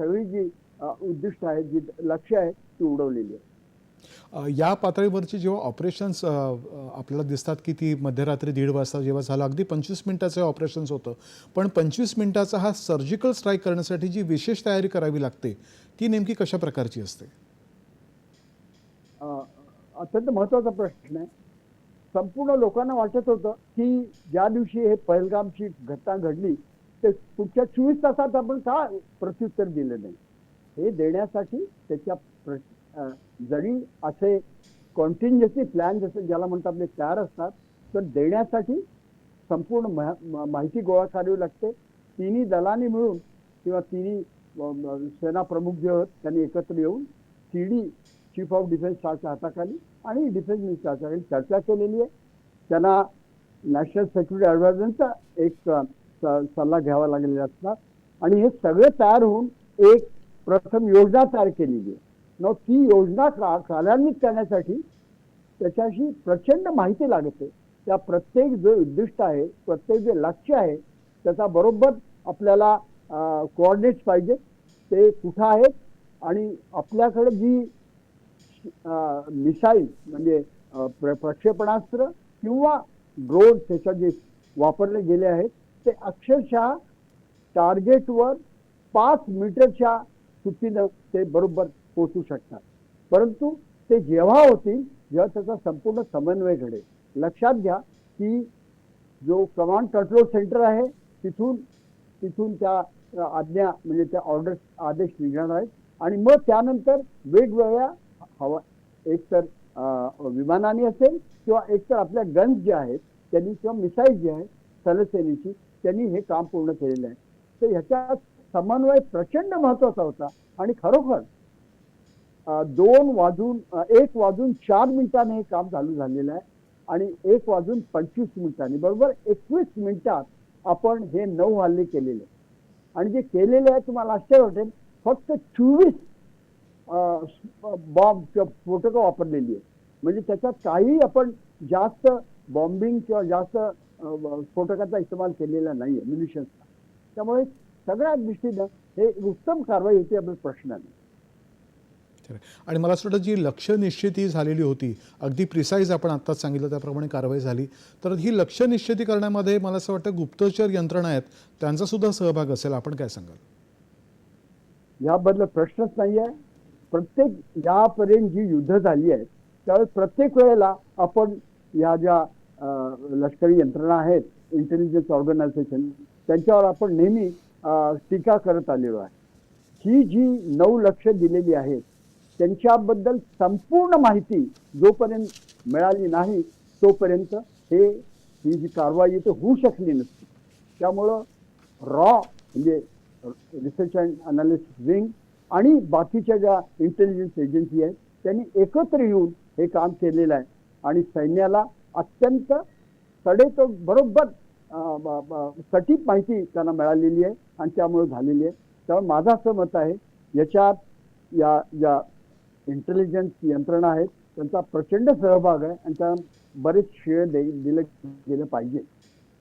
सगळी जी उद्दिष्ट आहेत जी लक्ष्य आहेत ती उडवलेली आहेत. अ, या पातळीवरची जेव्हा ऑपरेशन्स आपल्याला दिसतात की ती मध्यरात्री दीड वाजता जेव्हा झालं अगदी पंचवीस मिनिटाचं ऑपरेशन्स होतं. पण पंचवीस मिनिटाचा हा सर्जिकल स्ट्राईक करण्यासाठी जी विशेष तयारी करावी लागते ती नेमकी कशा प्रकारची असते? अत्यंत महत्त्वाचा प्रश्न आहे. संपूर्ण लोकांना वाटत होतं की ज्या दिवशी हे पहलगामची घटना घडली ते पुढच्या चोवीस तासात आपण का प्रत्युत्तर दिलं नाही? हे देण्यासाठी त्याच्या प्र जरी असे कॉन्टिन्युअसली प्लॅन जसे ज्याला म्हणतात ते तयार असतात तर देण्यासाठी संपूर्ण मा- माहिती गोळा करावी लागते. तिन्ही दलांनी मिळून किंवा तिन्ही सेना प्रमुख जे आहेत त्यांनी एकत्र येऊन तिन्ही चीफ ऑफ डिफेन्स स्टाफच्या हाताखाली आणि डिफेन्स मिनिस्टरच्या चर्चा केलेली आहे. त्यांना नॅशनल सिक्युरिटी ॲडवायझरचा एक सल्ला घ्यावा लागलेला असणार आणि हे सगळे तयार होऊन एक प्रथम योजना तयार केलेली आहे. न ती योजना का- कार्यान्वित करण्यासाठी त्याच्याशी प्रचंड माहिती लागते त्या प्रत्येक जो उद्दिष्ट आहे प्रत्येक जे लक्ष आहे त्याचा बरोबर आपल्याला कोऑर्डिनेट्स पाहिजे. ते कुठं आहेत? आणि आपल्याकडे जी मिसाईल म्हणजे प्र- प्रक्षेपणास्त्र किंवा ड्रोन त्याच्यात जे वापरले गेले आहेत ते अक्षरशः टार्गेटवर पाच मीटरच्या सुट्टीनं ते बरोबर पोचू शकतात. परंतु ते जेव्हा होतील जेव्हा त्याचा संपूर्ण समन्वय घडेल. लक्षात घ्या की जो कमांड कंट्रोल सेंटर आहे तिथून तिथून त्या आज्ञा म्हणजे त्या ऑर्डर आदेश निघणार आहेत. आणि मग त्यानंतर वेगवेगळ्या हवा एकतर विमानाने असेल किंवा एकतर आपल्या गन्स ज्या आहेत त्यांनी किंवा मिसाईल जी आहे स्थलसेनेची त्यांनी हे काम पूर्ण केलेलं आहे. तर ह्याचा समन्वय प्रचंड महत्त्वाचा होता. आणि खरोखर दोन वाजून एक वाजून चार मिनिटांनी हे काम चालू झालेलं आहे. आणि एक वाजून पंचवीस मिनिटांनी बरोबर एकवीस मिनिटात आपण हे नऊ हल्ले केलेले. आणि जे केलेले आहे तुम्हाला आश्चर्य वाटेल फक्त चोवीस बॉम्ब किंवा स्फोटकं वापरलेली आहे म्हणजे त्याच्यात काही आपण जास्त बॉम्बिंग किंवा जास्त स्फोटकाचा इस्तेमाल केलेला नाही आहे म्युनिशन्सचा त्यामुळे सगळ्या दृष्टीनं हे उत्तम कारवाई होती आपला प्रश्न नाही. आणि मला असं वाटतं जी लक्ष्य निश्चिती झालेली होती अगदी प्रिसाईज आपण आत्ताच सांगितलं त्याप्रमाणे कारवाई झाली तर ही लक्ष्य निश्चिती करण्यामध्ये मला असं वाटतं गुप्तचर यंत्रणा आहेत त्यांचा सुद्धा सहभाग असेल. आपण काय सांगाल? याबद्दल प्रश्नच नाही आहे. प्रत्येक यापर्यंत जी युद्ध झाली आहेत त्यावेळेस प्रत्येक वेळेला आपण या ज्या लष्करी यंत्रणा आहेत इंटेलिजन्स ऑर्गनायझेशन त्यांच्यावर आपण नेहमी टीका करत आलेलो आहे. ही जी नऊ लक्ष दिलेली आहेत त्यांच्याबद्दल संपूर्ण माहिती जोपर्यंत मिळाली नाही तोपर्यंत हे ही जी कारवाई तर होऊ शकली नसती. त्यामुळं रॉ म्हणजे रिसर्च अँड अनालिसिस विंग आणि बाकीच्या ज्या इंटेलिजन्स एजन्सी आहेत त्यांनी एकत्र येऊन हे काम केलेलं आहे. आणि सैन्याला अत्यंत सडेतोड बरोबर सटीक माहिती त्यांना मिळालेली आहे आणि त्यामुळे झालेली आहे. त्यामुळे माझं असं मत आहे याच्यात या ज्या इंटेलिजन्स यंत्रणा आहेत त्यांचा प्रचंड सहभाग आहे आणि त्या बरेच श्रेय दे दिलं गेलं पाहिजे.